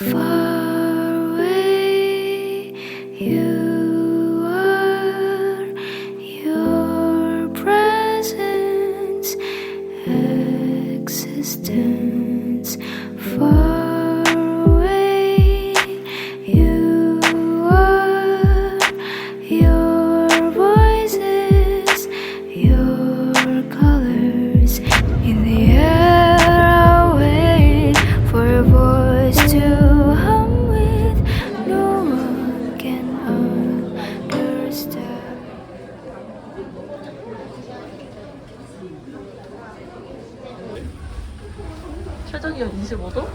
Fuck. 최저 기온 25도?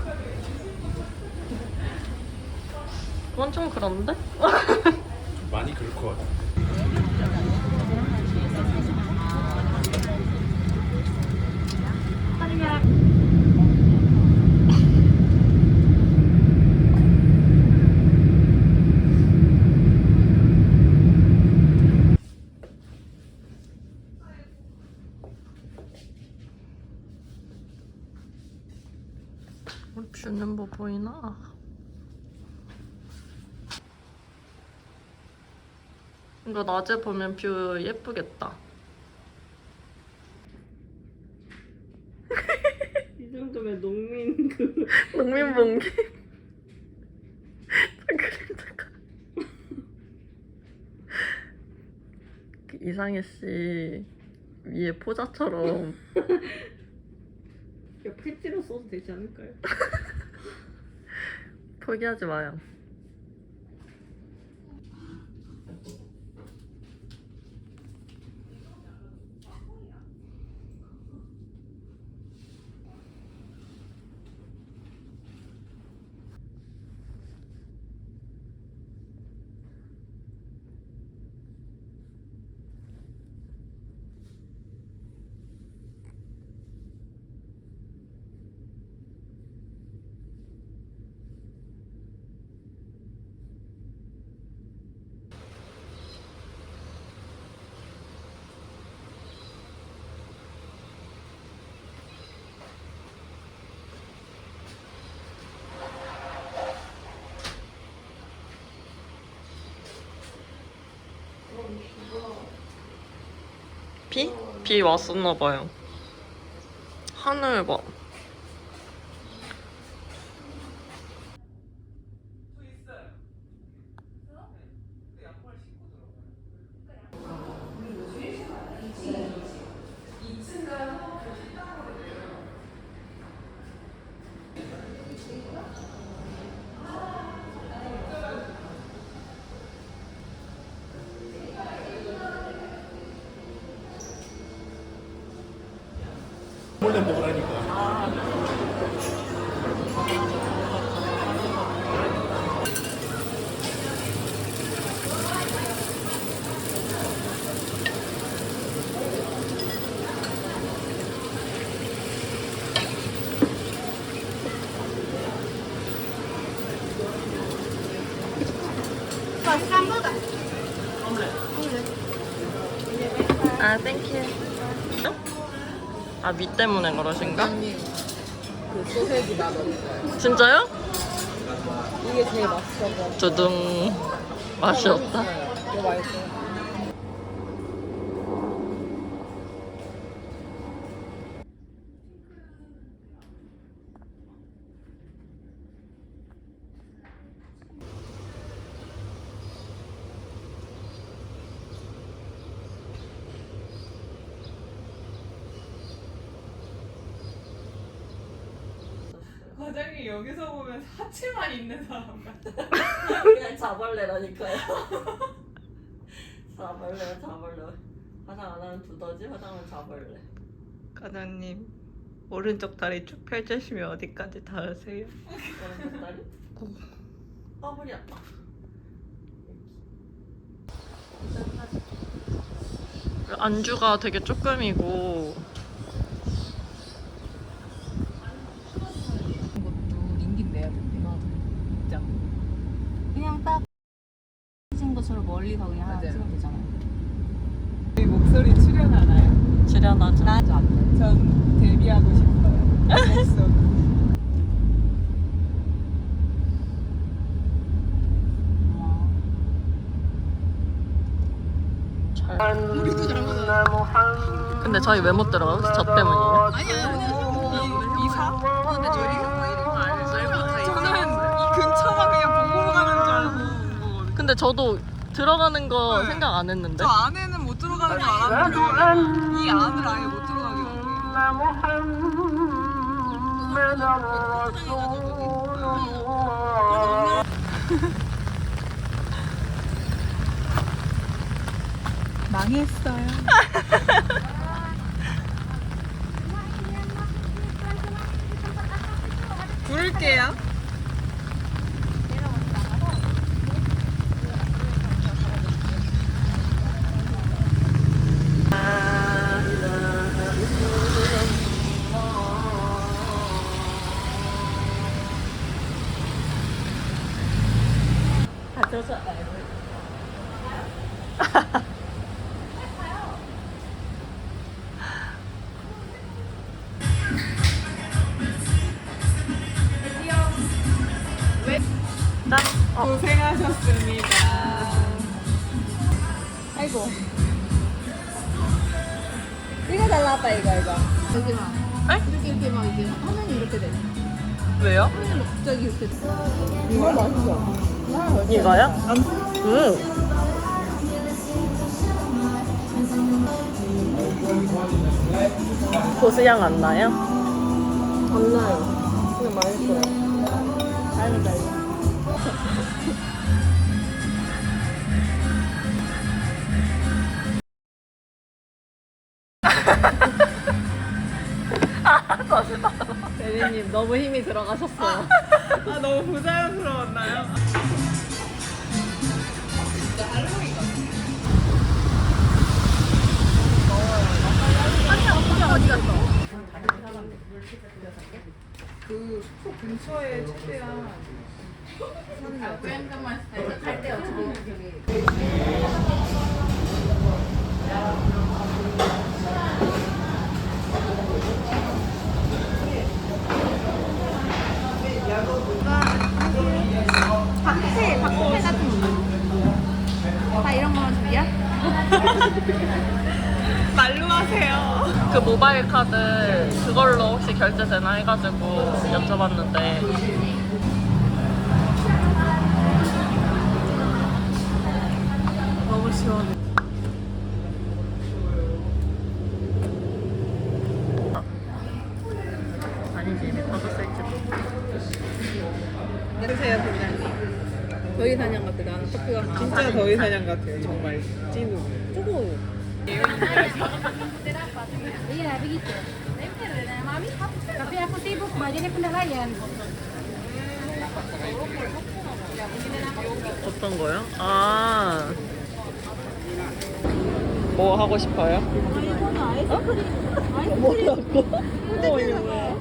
그건 좀 그런데? 많이 그럴 것 같아. 우리 뷰는 뭐 보이나? 이거 낮에 보면 뷰 예쁘겠다. 이 정도면 농민 그 농민 봉기. 그림자가. 그 이상해 씨 위에 포자처럼 야, 패지로 써도 되지 않을까요? 포기하지 마요. 비? 비 왔었나 봐요. 하늘 봐. 몰래 먹으라니까. 아, 땡큐. 아, 미 때문에 그러신가? 그 소세지 맛 없어요. 진짜요? 이게 제일 맛있어. 두둥. 맛이 없다. 이거 맛있어. 과장님 여기서 보면 하체만 있는 사람 같아. 그냥 자벌레라니까요. 자벌레, 자벌레. 화장 안 하면 두더지, 화장하면 자벌레. 과장님 오른쪽 다리 쭉 펼치시면 어디까지 닿으세요? 오른쪽 다리? 아, 머리 아파. 안주가 되게 조금이고 멀리서 그냥 맞아요. 찍으면 되잖아요. 우리 목소리 출연하나요? 출연하죠. 전 데뷔하고 싶어요. 목소리. 근데 저희 왜 못 들어가요? 저 때문이에요. 아니야 오늘 이사? 근데 저희 이사 뭐 이런 거 알죠? 아, 저는 이 근처가 그냥 아. 보고 가는 줄 알고. 근데 저도 들어가는 거 생각 안 했는데. 저 안에는 못 들어가는 거 알았는데 이 안을 아예 못 들어가게 망했어요. 부를게요. 왜요? 갑자기 이렇게 돼. 이거 맛있어. 이거요? 음. 고수향 안 나요? 안 나요. 대리님 너무 힘이 들어가셨어요. 아 너무 부자연스러웠나요? 그 근처에 최대한 갈때 어떻게 저기. 박태, 박태 같은 거. 다 이런 거만 준비야? 말로 하세요. 그 모바일 카드 그걸로 혹시 결제되나 해가지고 여쭤봤는데 너무 시원해. 아니지 버섯 팀장님. 저희 사냥 같아. 나는 커피가 나. 진짜 더위 사냥 같아요. 정말 어떤 거요? 아. 뭐 하고 싶어요? 어? 뭐라고? 어, 이거 뭐야?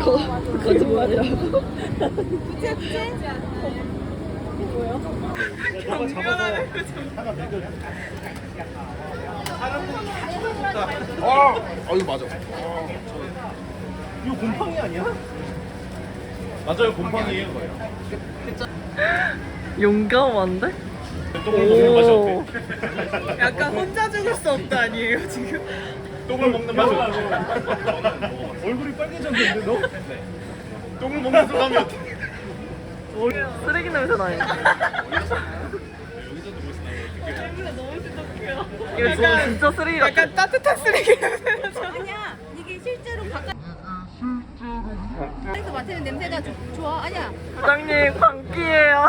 거, 거짓말이라고? 너가 잡아서 하나 매겨. 아, 아 이거 맞아. 아, 저- 이거 곰팡이 아니야? 맞아요, 곰팡이에요. 용감한데? 똥을 먹는 맛이 어때? 약간 혼자 죽을 수 없다 아니에요 지금? 똥을 먹는 맛이 어때? 얼굴이 빨개졌는데 너? 똥을 먹는 소감이 어때? 쓰레기 냄새 나요. 이거 진짜, 진짜 쓰레기 같아. 약간 따뜻한 쓰레기 아니야. 이게 에서 맡으면 냄새가 조- 좋아. 아니야. 부장님 광기예요.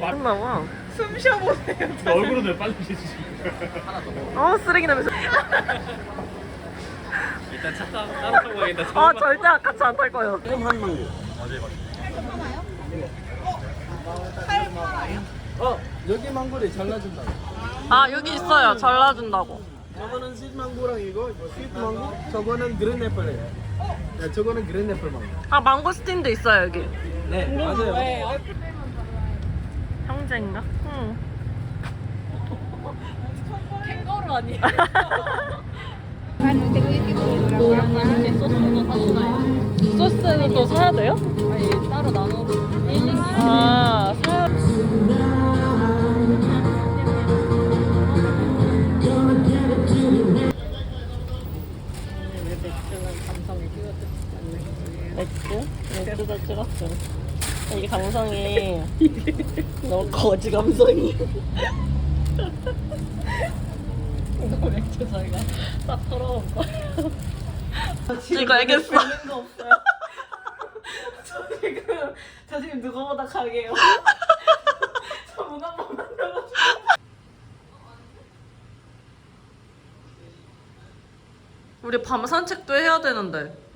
맞나 봐. 숨 쉬어보세요. 너 얼굴은 왜 빨개지지? 어 쓰레기 냄새. 일단 차 타, 따로 타고 가겠다. 아 절대 같이 안 탈 거예요. 지금 한 망고. 맞아요, 맞아요. 어 여기 망고를 잘라준다. 아 여기 있어요. 잘라준다고. 저거는 스윗 망고랑 이거 스윗 망고, 저거는 그린 애플이에요. 네, 저거는 그린 애플 망고. 아 망고스틴도 있어요 여기. 네 맞아요. 형제인가? 응. 캥거루 아니야? 소스는 또 사야 돼요? 아니 따로 나눠. 아 사야. 맥주? 맥주도 찍었음. 이게 감성이 너무 거지 감성이. 이거 맥주 저희가 딱 털어올 거예요. 찍어야겠어. 저 지금 저 지금 누구보다. 저문 한 번만 열어줘. 우리 밤 산책도 해야 되는데.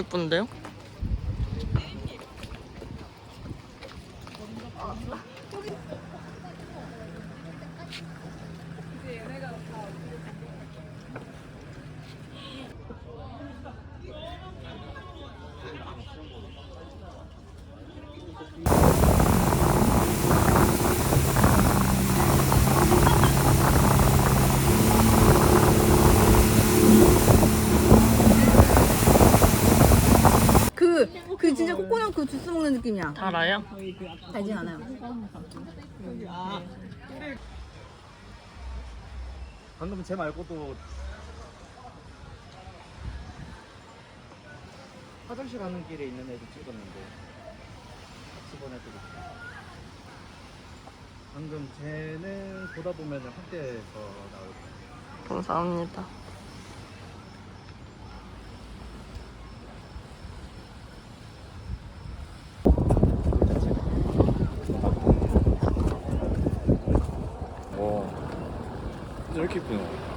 예쁜데요? 그 주스 먹는 느낌이야. 달아요? 달진 않아요. 방금 쟤 말고도 화장실 가는 길에 있는 애도 찍었는데 같이 보내드릴게요. 방금 쟤는 보다 보면 학교에서 나올 거예요. 감사합니다. 이렇게 이쁘네.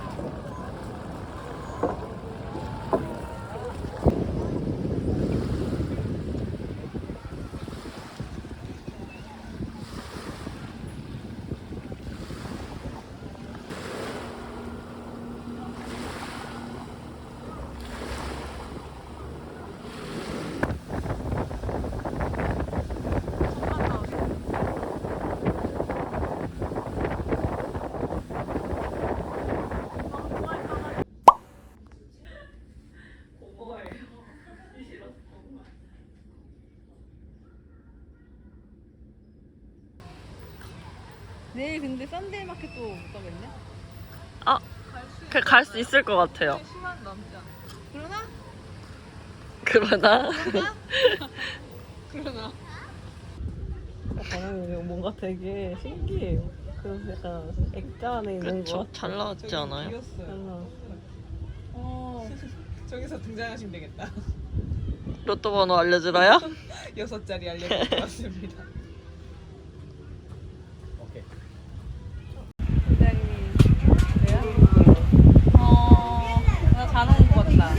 내일 근데 썬데이 마켓도 못 가겠네? 아, 갈 수 있을 것 같아요. 그러나? 그러나? 그러나? 저는 뭔가 되게 신기해요. 그래서 약간 액자 안에 있는 거. 잘 나왔지 않아요? 잘 나왔어. 어. 저기서 등장하시면 되겠다. 로또 번호 알려주라요? 여섯 자리 알려드릴 것 같습니다.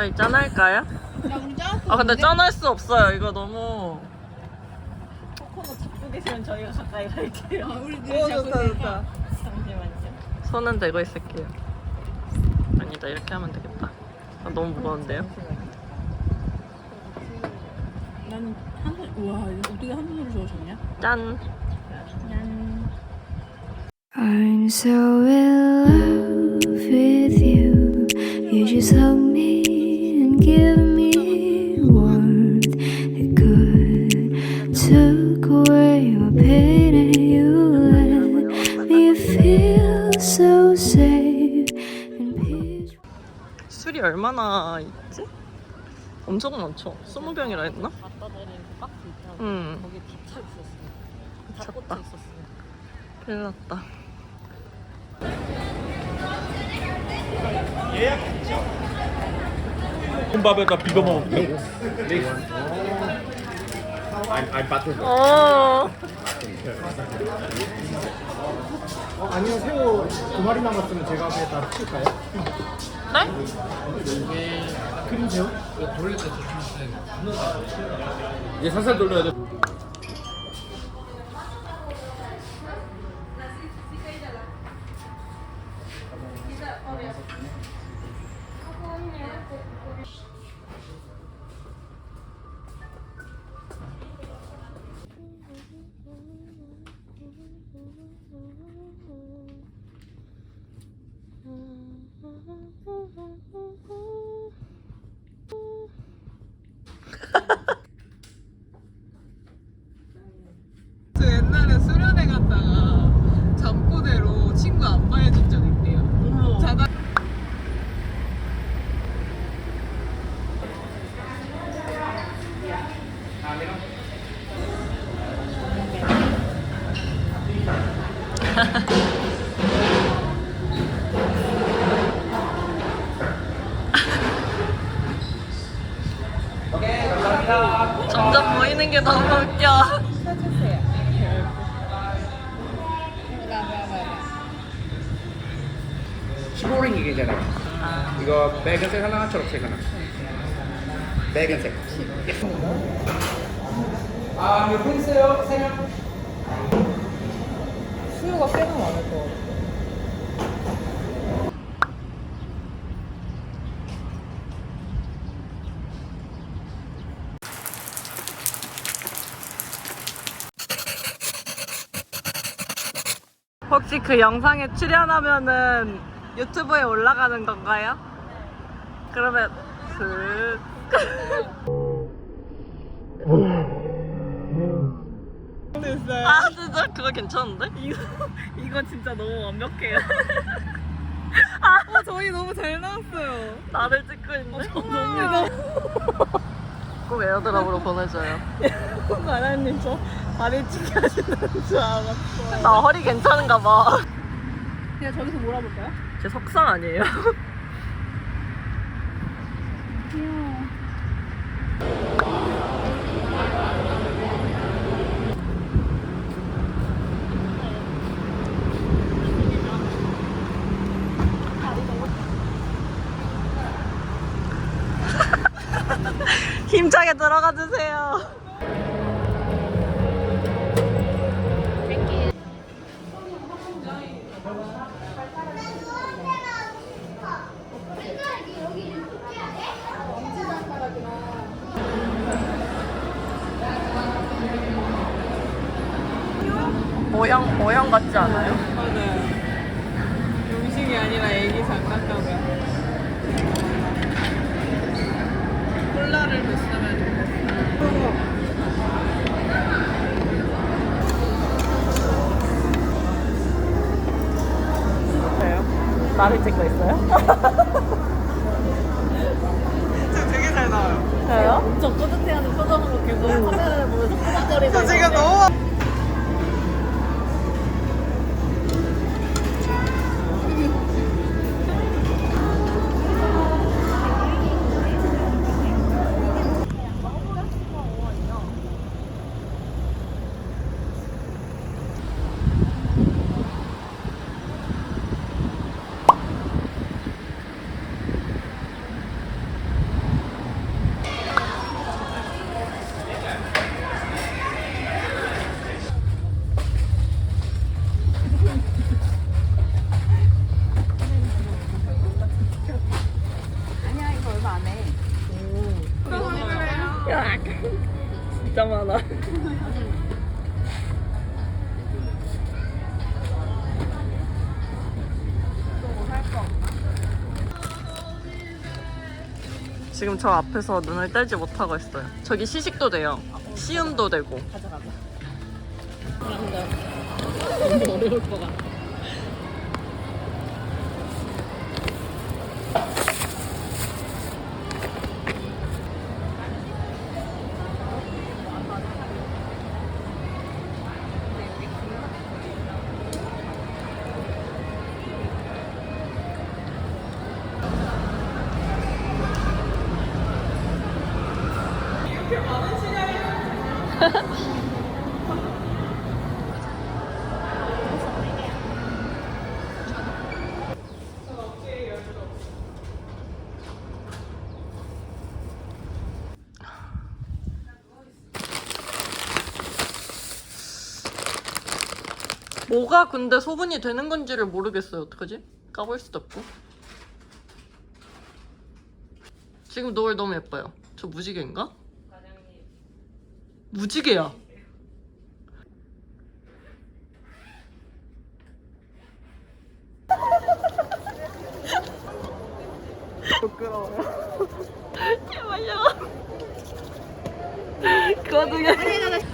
저희, 짠할까요? 아, 근데 짠할 수 없어요. 이거 너무. 코코넛 잡고 계시면 저희가 가까이 갈게요. 아, 우리 오, 늘 잡고 좋다, 있으니까. 좋다. 잠시만요. 손은 대고 있을게요. 아니다, 이렇게 하면 되겠다. 아, 너무 무거운데요? 나는 한 손, 우와, 이거 어떻게 한 손으로 저어줬냐? 짠! I'm so in love with you. You just hug me 얼마나 있지? 엄청 많죠? 20병이라 했나? 갖다 드린 그 박스 있잖아. 응. 거기 다 차 있었어. 다 꽂혀 있었어. 큰일 났다. 볶음밥에다 비벼 먹으면 돼. I'm, I'm butter. 어. 어, 아니면 새우 두 마리 남았으면 제가 앞에 다 칠까요? 네? 크림 새우? 이제 살살 돌려야 돼. 초록색 하나. 빨간색. 아, 이거 펜스요, 세 명. 수요가 꽤나 많을 것 같아. 혹시 그 영상에 출연하면은 유튜브에 올라가는 건가요? 그러면 그 됐어요. 아 진짜 그거 괜찮은데? 이거 이거 진짜 너무 완벽해요. 아, 저희 너무 잘 나왔어요. 나를 찍고 있네. 너무 꼭 에어드랍으로 보내줘요. 나라님 저 다리 찢기 하시는 줄 알았어요. 나 허리 괜찮은가 봐. 그냥 저기서 몰아볼까요? 제 석상 아니에요? 힘차게 들어가 주세요. 모형 모형 같지 않아요? 맞아요. 음식이 아니라 애기 장난감이야. 콜라를 줬으면 좋겠어. 그래요? 나를 찍고 있어요? 지금 되게 잘 나와요. 저요? 엄청 뿌듯해하는 표정으로 계속 카메라를 보면서 저 지금 너무 지금 저 앞에서 눈을 떼지 못하고 있어요. 저기 시식도 돼요. 시음도 되고. 너무 어려울 것 같아. 뭐가 근데 소분이 되는 건지를 모르겠어요. 어떡하지? 까볼 수도 없고. 지금 노을 너무 예뻐요. 저 무지개인가? 무지개야. 부끄러워요. 제발요. 그거 중에.